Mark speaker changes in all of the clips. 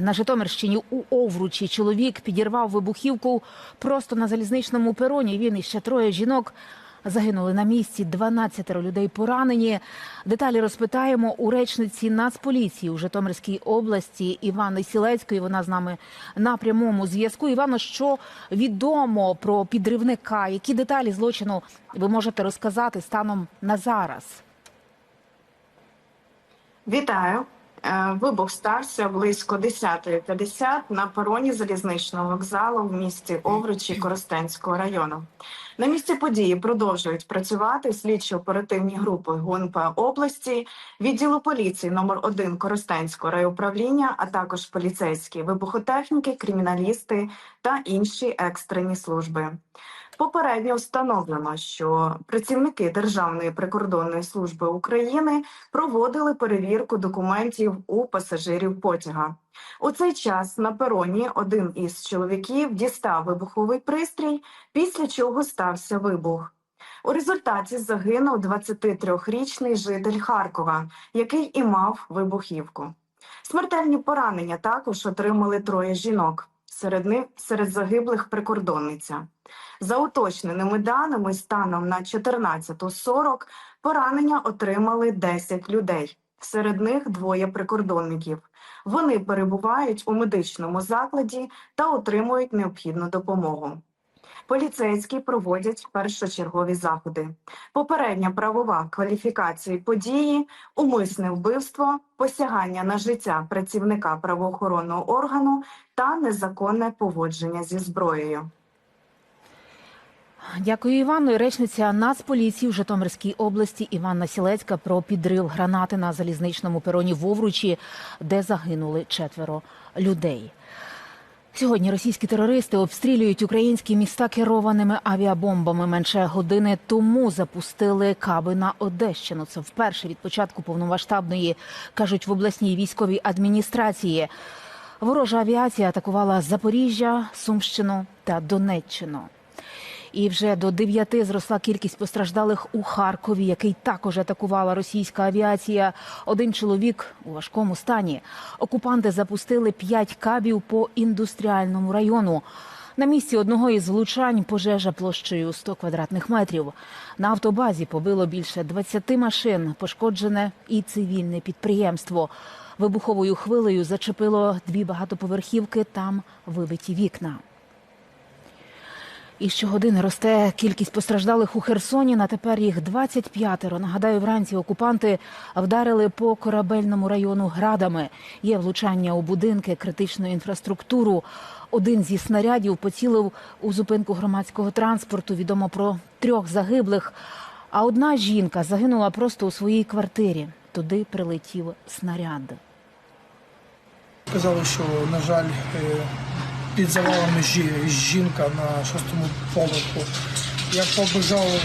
Speaker 1: На Житомирщині у Овручі чоловік підірвав вибухівку просто на залізничному пероні. Він і ще троє жінок загинули на місці. 12 людей поранені. Деталі розпитаємо у речниці Нацполіції у Житомирській області Івани Сілецької. Вона з нами на прямому зв'язку. Івано, що відомо про підривника? Які деталі злочину ви можете розказати станом на зараз?
Speaker 2: Вітаю. Е, Вибух стався близько 10.50 на пероні залізничного вокзалу в місті Овручі Коростенського району. На місці події продовжують працювати слідчо-оперативні групи ГУНП області, відділу поліції номер 1 Коростенського райуправління, а також поліцейські вибухотехніки, криміналісти та інші екстрені служби. Попередньо встановлено, що працівники Державної прикордонної служби України проводили перевірку документів у пасажирів потяга. У цей час на пероні один із чоловіків дістав вибуховий пристрій, після чого стався вибух. У результаті загинув 23-річний житель Харкова, який і мав вибухівку. Смертельні поранення також отримали троє жінок. Серед них серед загиблих прикордонниця. За уточненими даними, станом на 14.40 поранення отримали 10 людей. Серед них двоє прикордонників. Вони перебувають у медичному закладі та отримують необхідну допомогу. Поліцейські проводять першочергові заходи. Попередня правова кваліфікація події, умисне вбивство, посягання на життя працівника правоохоронного органу та незаконне поводження зі зброєю.
Speaker 1: Дякую, Івану. Речниця Нацполіції в Житомирській області Іванна Сілецька про підрив гранати на залізничному пероні в Овручі, де загинули четверо людей. Сьогодні російські терористи обстрілюють українські міста керованими авіабомбами. Менше години тому запустили каби на Одещину. Це вперше від початку повномасштабної кажуть в обласній військовій адміністрації. Ворожа авіація атакувала Запоріжжя, Сумщину та Донеччину. І вже до дев'яти зросла кількість постраждалих у Харкові, який також атакувала російська авіація. Один чоловік у важкому стані. Окупанти запустили п'ять кабів по індустріальному району. На місці одного із влучань пожежа площею 100 квадратних метрів. На автобазі побило більше 20 машин, пошкоджене і цивільне підприємство. Вибуховою хвилею зачепило дві багатоповерхівки, там вибиті вікна. І щогодини росте кількість постраждалих у Херсоні. На тепер їх 25-ро. Нагадаю, вранці окупанти вдарили по корабельному району градами. Є влучання у будинки, критичну інфраструктуру. Один зі снарядів поцілив у зупинку громадського транспорту. Відомо про трьох загиблих. А одна жінка загинула просто у своїй квартирі. Туди прилетів снаряд.
Speaker 3: Сказали, що, на жаль, е, під завалами жі- жінка на шостому поверху. Я побежав е,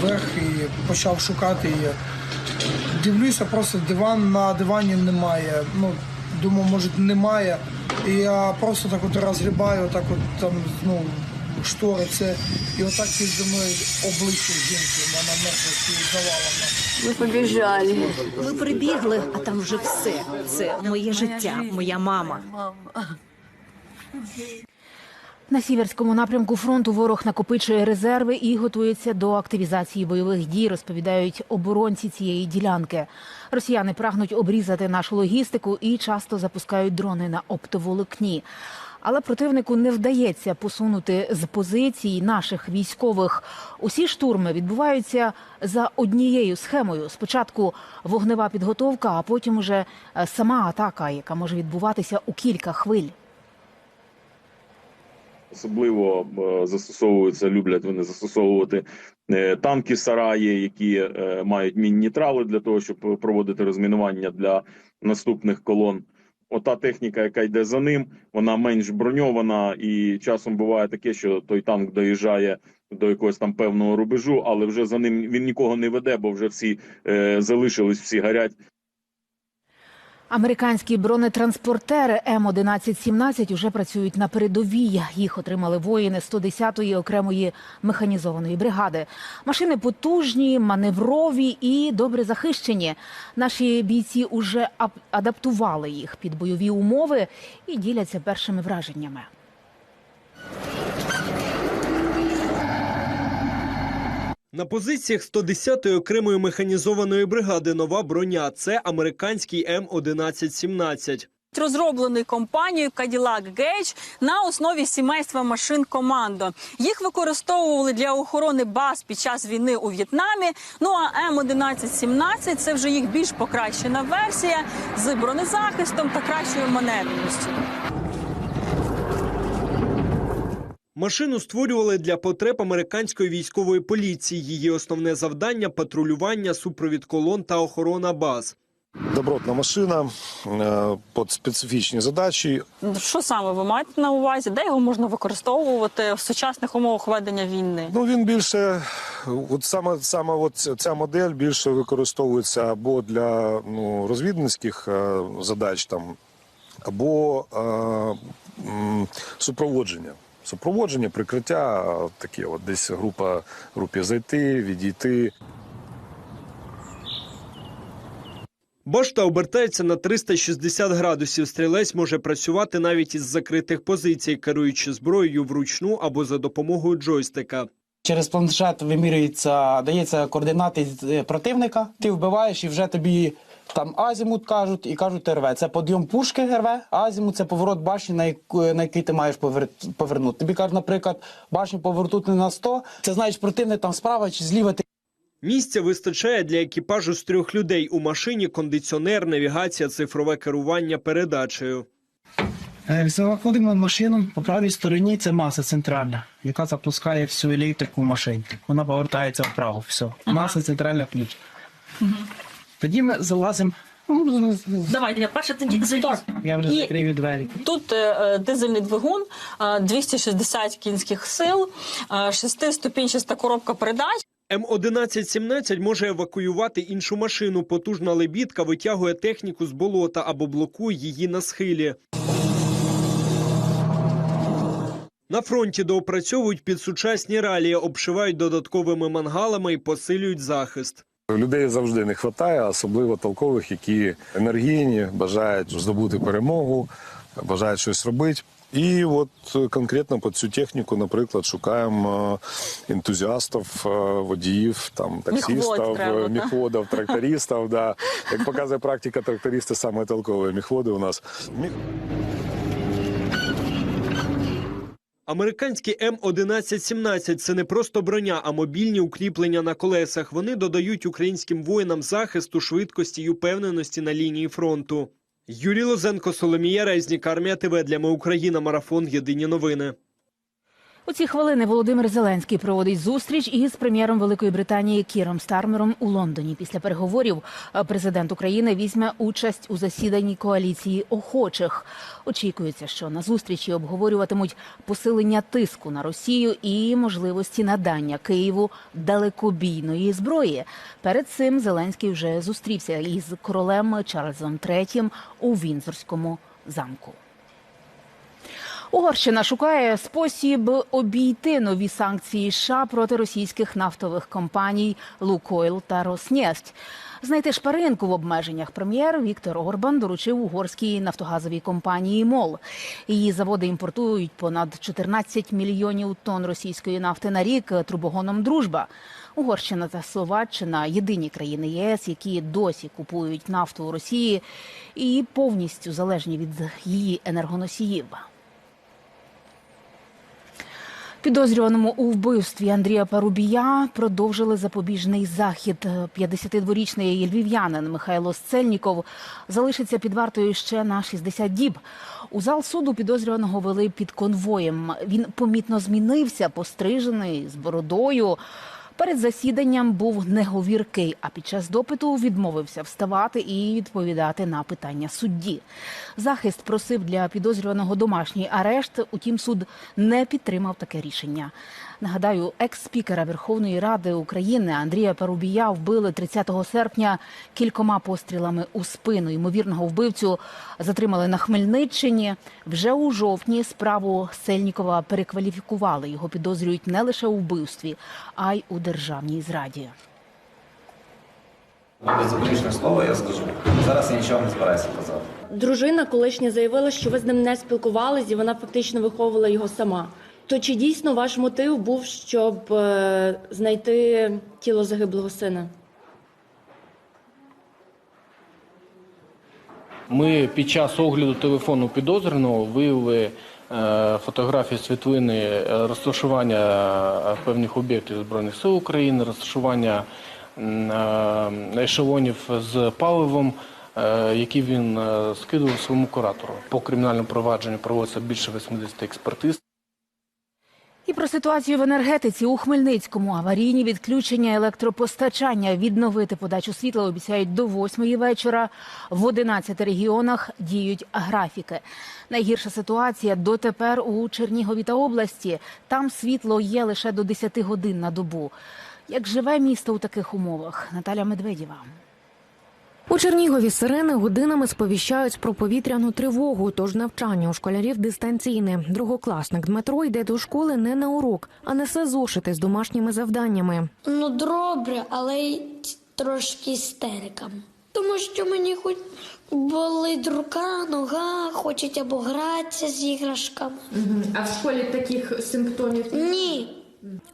Speaker 3: вверх і почав шукати її. Дивлюся, просто диван на дивані немає. Ну, думаю, може немає. І я просто так от розгрібаю, так от там, ну, штори це. І отак підо мною обличчя жінки, вона мертва під завалами.
Speaker 4: Ми побіжали.
Speaker 5: Ми прибігли, а там вже все. Це моє життя, моя мама.
Speaker 1: На сіверському напрямку фронту ворог накопичує резерви і готується до активізації бойових дій, розповідають оборонці цієї ділянки. Росіяни прагнуть обрізати нашу логістику і часто запускають дрони на оптоволокні. Але противнику не вдається посунути з позицій наших військових. Усі штурми відбуваються за однією схемою: спочатку вогнева підготовка, а потім уже сама атака, яка може відбуватися у кілька хвиль.
Speaker 6: Особливо е, застосовуються, люблять вони застосовувати е, танки сараї, які е, мають мінні трали для того, щоб проводити розмінування для наступних колон. Ота техніка, яка йде за ним, вона менш броньована, і часом буває таке, що той танк доїжджає до якогось там певного рубежу, але вже за ним він нікого не веде, бо вже всі е, залишились, всі гарять.
Speaker 1: Американські бронетранспортери М1117 уже працюють на передовій. Їх отримали воїни 110-ї окремої механізованої бригади. Машини потужні, маневрові і добре захищені. Наші бійці уже ап- адаптували їх під бойові умови і діляться першими враженнями.
Speaker 4: На позиціях 110-ї окремої механізованої бригади нова броня. Це американський М1117.
Speaker 7: розроблений компанією Cadillac Gage на основі сімейства машин Командо. Їх використовували для охорони баз під час війни у В'єтнамі. Ну а М1117 – це вже їх більш покращена версія з бронезахистом та кращою маневреністю.
Speaker 4: Машину створювали для потреб американської військової поліції. Її основне завдання патрулювання, супровід колон та охорона баз.
Speaker 8: Добротна машина е, під специфічні задачі.
Speaker 7: Що саме ви маєте на увазі? Де його можна використовувати в сучасних умовах ведення війни?
Speaker 8: Ну він більше, от саме саме от ця- модель більше використовується або для ну, розвідницьких е, задач там, або е, супроводження. Супроводження, прикриття, таке, от десь група групі зайти, відійти.
Speaker 4: Башта обертається на 360 градусів. Стрілець може працювати навіть із закритих позицій, керуючи зброєю вручну або за допомогою джойстика.
Speaker 9: Через планшет вимірюється, дається координати з- е, противника. Ти вбиваєш і вже тобі там азімут кажуть і кажуть РВ. Це подйом пушки РВ, азімут це поворот башні, на, яку, на який ти маєш повер... повернути. Тобі кажуть, наприклад, башню повернути на 100, це знаєш противник там справа чи зліва. Ти
Speaker 4: Місця вистачає для екіпажу з трьох людей. У машині кондиціонер, навігація, цифрове керування передачею.
Speaker 9: Е, Заходимо в машину, по правій стороні це маса центральна, яка запускає всю електрику в машині. Вона повертається вправо. Все. Маса центральна ключ. Тоді ми залазимо.
Speaker 7: Давайте я перше тоді заліз.
Speaker 9: Я вже закрию двері.
Speaker 7: Тут е, е, дизельний двигун, е, 260 кінських сил, е, шестиступінчаста коробка передач.
Speaker 4: М1117 може евакуювати іншу машину. Потужна лебідка витягує техніку з болота або блокує її на схилі. На фронті доопрацьовують під сучасні ралії, обшивають додатковими мангалами і посилюють захист.
Speaker 8: Людей завжди не вистачає, особливо толкових, які енергійні, бажають здобути перемогу, бажають щось робити. І от конкретно під цю техніку, наприклад, шукаємо е, ентузіастів, е, водіїв, там
Speaker 7: треба,
Speaker 8: е, міхводів, трактористів. Да. Як показує практика, трактористи саме толкові міхводи у нас.
Speaker 4: Американські М1117 – це не просто броня, а мобільні укріплення на колесах. Вони додають українським воїнам захисту, швидкості й упевненості на лінії фронту. Юрій Лозенко, Соломія Резнік, Армія ТВ для Ми Україна. Марафон. Єдині новини.
Speaker 1: У ці хвилини Володимир Зеленський проводить зустріч із прем'єром Великої Британії Кіром Стармером у Лондоні. Після переговорів е, президент України візьме участь у засіданні коаліції охочих. Очікується, що на зустрічі обговорюватимуть посилення тиску на Росію і можливості надання Києву далекобійної зброї. Перед цим Зеленський вже зустрівся із королем Чарльзом III у Вінзорському замку. Угорщина шукає спосіб обійти нові санкції США проти російських нафтових компаній Лукойл та Роснефть. Знайти шпаринку в обмеженнях прем'єр Віктор Орбан доручив угорській нафтогазовій компанії МОЛ. Її заводи імпортують понад 14 мільйонів тонн російської нафти на рік трубогоном Дружба. Угорщина та Словаччина єдині країни ЄС, які досі купують нафту у Росії і повністю залежні від її енергоносіїв. Підозрюваному у вбивстві Андрія Парубія продовжили запобіжний захід. 52-річний львів'янин Михайло Сцельніков залишиться під вартою ще на 60 діб. У зал суду підозрюваного вели під конвоєм. Він помітно змінився, пострижений з бородою. Перед засіданням був неговіркий, а під час допиту відмовився вставати і відповідати на питання судді. Захист просив для підозрюваного домашній арешт, утім суд не підтримав таке рішення. Нагадаю, екс-спікера Верховної Ради України Андрія Парубія вбили 30 серпня кількома пострілами у спину. Ймовірного вбивцю затримали на Хмельниччині. Вже у жовтні справу Сельнікова перекваліфікували. Його підозрюють не лише у вбивстві, а й у державній зраді.
Speaker 10: Заперечне слово я скажу. Зараз я нічого не збираюся казати.
Speaker 11: Дружина колишня заявила, що ви з ним не спілкувались, і вона фактично виховувала його сама. То чи дійсно ваш мотив був, щоб е, знайти тіло загиблого сина?
Speaker 12: Ми під час огляду телефону підозрюваного виявили фотографії світлини е, розташування е, певних об'єктів Збройних сил України, розташування е, ешелонів з паливом, е, які він е, скидував своєму куратору. По кримінальному провадженню проводиться більше 80 експертиз.
Speaker 1: І про ситуацію в енергетиці у Хмельницькому аварійні відключення електропостачання відновити подачу світла обіцяють до 8 вечора. В 11 регіонах діють графіки. Найгірша ситуація дотепер у Чернігові та області. Там світло є лише до 10 годин на добу. Як живе місто у таких умовах? Наталя Медведєва.
Speaker 13: У Чернігові сирени годинами сповіщають про повітряну тривогу, тож навчання у школярів дистанційне. Другокласник Дмитро йде до школи не на урок, а несе зошити з домашніми завданнями.
Speaker 14: Ну, добре, але й трошки істерика. Тому що мені хоч болить рука, нога, хочуть або гратися з іграшками.
Speaker 11: А в школі таких симптомів
Speaker 14: Ні.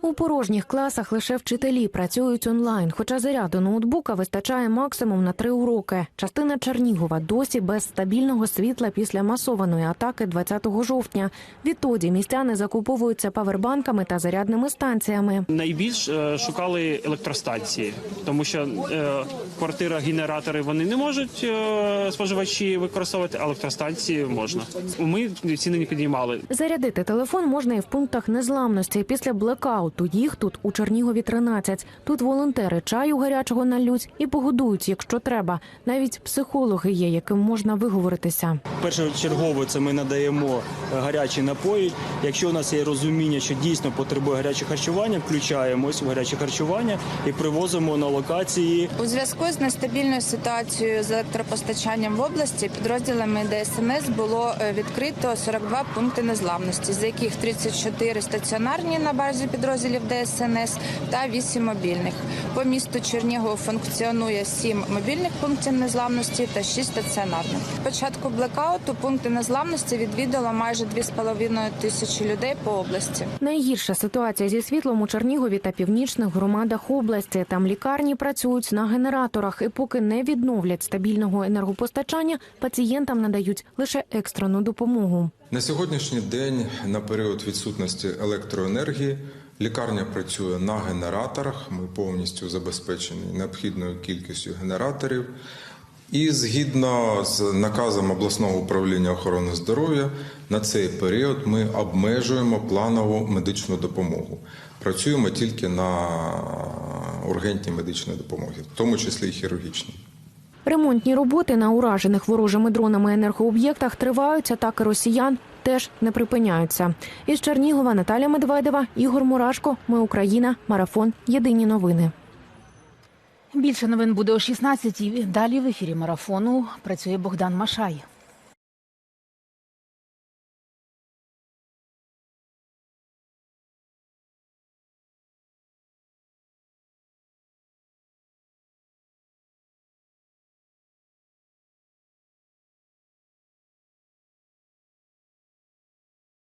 Speaker 13: У порожніх класах лише вчителі працюють онлайн, хоча заряду ноутбука вистачає максимум на три уроки. Частина Чернігова досі без стабільного світла після масованої атаки 20 жовтня. Відтоді містяни закуповуються павербанками та зарядними станціями.
Speaker 15: Найбільш е, шукали електростанції, тому що е, квартира, генератори вони не можуть е, споживачі використовувати, а електростанції можна. Ми ціни не підіймали.
Speaker 13: Зарядити телефон можна і в пунктах незламності. Після блекауту їх тут у Чернігові 13. Тут волонтери чаю гарячого налють і погодують, якщо треба. Навіть психологи є, яким можна виговоритися.
Speaker 15: Першочергово це ми надаємо е, гарячі напої. Якщо у нас є розуміння, що дійсно потребує гаряче харчування, включаємось в гаряче харчування і привозимо на локації.
Speaker 16: У зв'язку з нестабільною ситуацією з електропостачанням в області підрозділами ДСНС було е, відкрито 42 пункти незламності, з яких 34 стаціонарні на базі підрозділів ДСНС та 8 мобільних. По місту Чернігов функціонує 7 мобільних пунктів незламності та 6 стаціонарних. Початку блекауту пункти незламності відвідало майже 2,5 тисячі людей по області.
Speaker 13: Найгірша ситуація зі світлом у Чернігові та північних громадах області. Там лікарні працюють на генераторах, і поки не відновлять стабільного енергопостачання, пацієнтам надають лише екстрену допомогу.
Speaker 17: На сьогоднішній день, на період відсутності електроенергії, лікарня працює на генераторах. Ми повністю забезпечені необхідною кількістю генераторів. І згідно з наказом обласного управління охорони здоров'я, на цей період ми обмежуємо планову медичну допомогу. Працюємо тільки на ургентній медичній допомозі, в тому числі і хірургічній.
Speaker 13: Ремонтні роботи на уражених ворожими дронами енергооб'єктах тривають, атаки росіян теж не припиняються. Із Чернігова Наталя Медведева, Ігор Мурашко. Ми Україна. Марафон. Єдині новини.
Speaker 1: Більше новин буде о 16-й. Далі в ефірі марафону працює Богдан Машай.